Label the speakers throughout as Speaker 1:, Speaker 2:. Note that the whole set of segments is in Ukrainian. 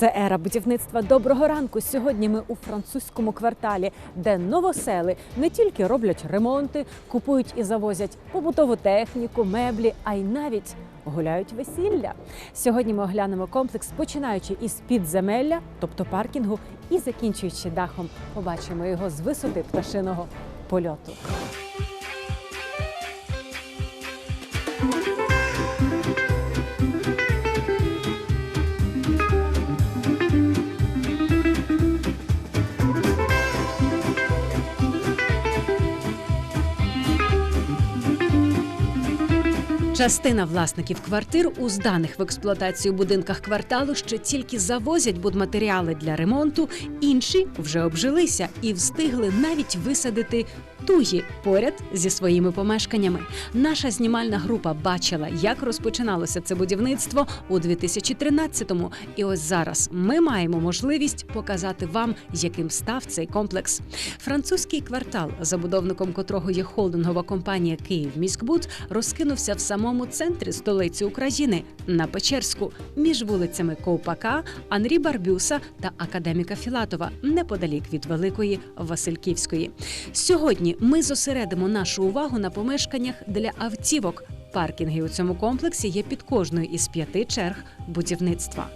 Speaker 1: Це ера будівництва доброго ранку. Сьогодні ми у французькому кварталі, де новосели не тільки роблять ремонти, купують і завозять побутову техніку, меблі, а й навіть гуляють весілля. Сьогодні ми оглянемо комплекс, починаючи із підземелля, тобто паркінгу, і закінчуючи дахом. Побачимо його з висоти пташиного польоту. Частина власників квартир у зданих в експлуатацію будинках кварталу ще тільки завозять будматеріали для ремонту, інші вже обжилися і встигли навіть висадити туї поряд зі своїми помешканнями. Наша знімальна група бачила, як розпочиналося це будівництво у 2013-му. І ось зараз ми маємо можливість показати вам, яким став цей комплекс. Французький квартал, забудовником котрого є холдингова компанія Київміськбуд, розкинувся в самому центрі столиці України на Печерську між вулицями Ковпака, Анрі Барбюса та Академіка Філатова, неподалік від Великої Васильківської. Сьогодні ми зосередимо нашу увагу на помешканнях для автівок. Паркінги у цьому комплексі є під кожною із п'яти черг будівництва.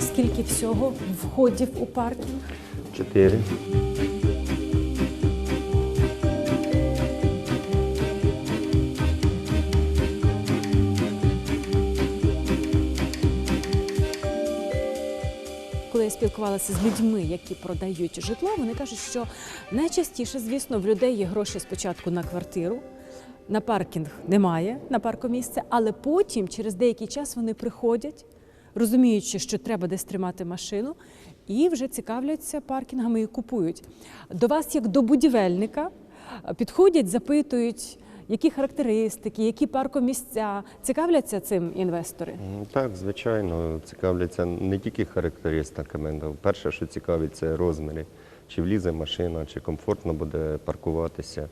Speaker 1: Скільки всього входів у паркінг?
Speaker 2: Чотири.
Speaker 1: Я спілкувалася з людьми, які продають житло, вони кажуть, що найчастіше, звісно, в людей є гроші спочатку на квартиру. На паркінг немає на паркомісце, але потім, через деякий час, вони приходять, розуміючи, що треба десь тримати машину, і вже цікавляться паркінгами і купують. До вас, як до будівельника, підходять, запитують, які характеристики, які паркомісця. Цікавляться цим інвестори.
Speaker 2: Так, звичайно, цікавляться не тільки характеристиками. Перше, що цікавить, це розміри. Чи влізе машина, чи комфортно буде паркуватися.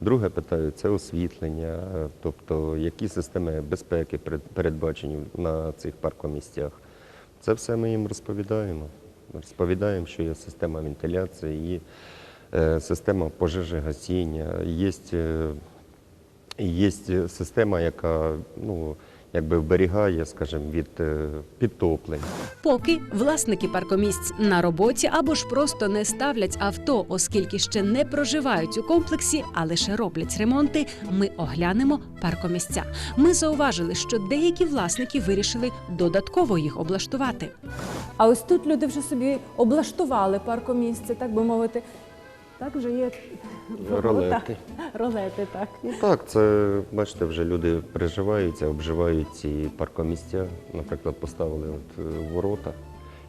Speaker 2: Друге питають це освітлення, е, тобто які системи безпеки передбачені на цих паркомісцях. Це все ми їм розповідаємо. Розповідаємо, що є система вентиляції, є е, система пожежогасіння, є, е, є система, яка ну, якби вберігає, скажімо, від е, підтоплень.
Speaker 1: Поки власники паркомісць на роботі або ж просто не ставлять авто, оскільки ще не проживають у комплексі, а лише роблять ремонти. Ми оглянемо паркомісця. Ми зауважили, що деякі власники вирішили додатково їх облаштувати. А ось тут люди вже собі облаштували паркомісце, так би мовити. Так вже є
Speaker 2: Ролети.
Speaker 1: Ролети, так.
Speaker 2: Ну так, це бачите, вже люди переживаються, обживають ці паркомісця. Наприклад, поставили от е, ворота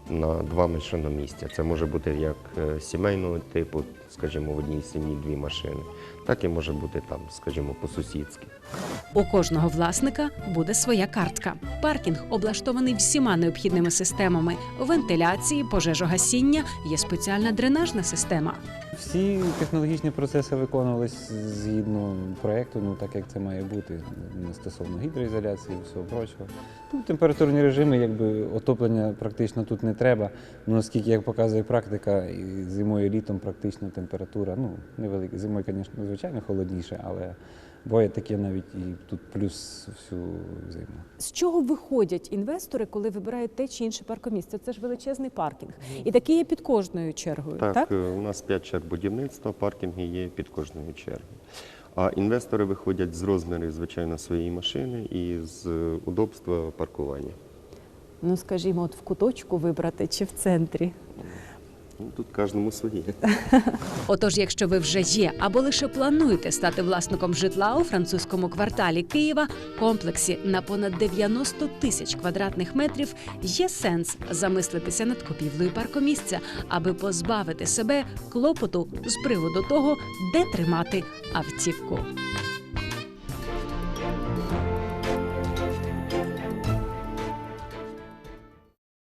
Speaker 2: на два машиномістя. Це може бути як е, сімейного типу, скажімо, в одній сім'ї дві машини, так і може бути там, скажімо, по-сусідськи.
Speaker 1: У кожного власника буде своя картка. Паркінг облаштований всіма необхідними системами вентиляції, пожежогасіння, є спеціальна дренажна система.
Speaker 3: Всі технологічні процеси виконувались згідно проєкту, ну так як це має бути ну, стосовно гідроізоляції і всього прочого. Ну, температурні режими, якби отоплення практично тут не треба. Ну, оскільки, як показує практика, і зимою і літом практично температура, ну, невелика. Зимою, звісно, звичайно холодніше, але буває таке навіть і тут плюс всю зиму.
Speaker 1: З чого виходять інвестори, коли вибирають те чи інше паркомісце? Це ж величезний паркінг, і такий є під кожною чергою. Так,
Speaker 2: Так, е, у нас п'ять черг будівництва, паркінги є під кожною чергою. А інвестори виходять з розмірів, звичайно, своєї машини і з е, удобства паркування.
Speaker 1: ну скажімо, от в куточку вибрати чи в центрі.
Speaker 2: Ну, тут кожному своє.
Speaker 1: Отож, якщо ви вже є або лише плануєте стати власником житла у французькому кварталі Києва, комплексі на понад 90 тисяч квадратних метрів, є сенс замислитися над купівлею паркомісця, аби позбавити себе клопоту з приводу того, де тримати автівку.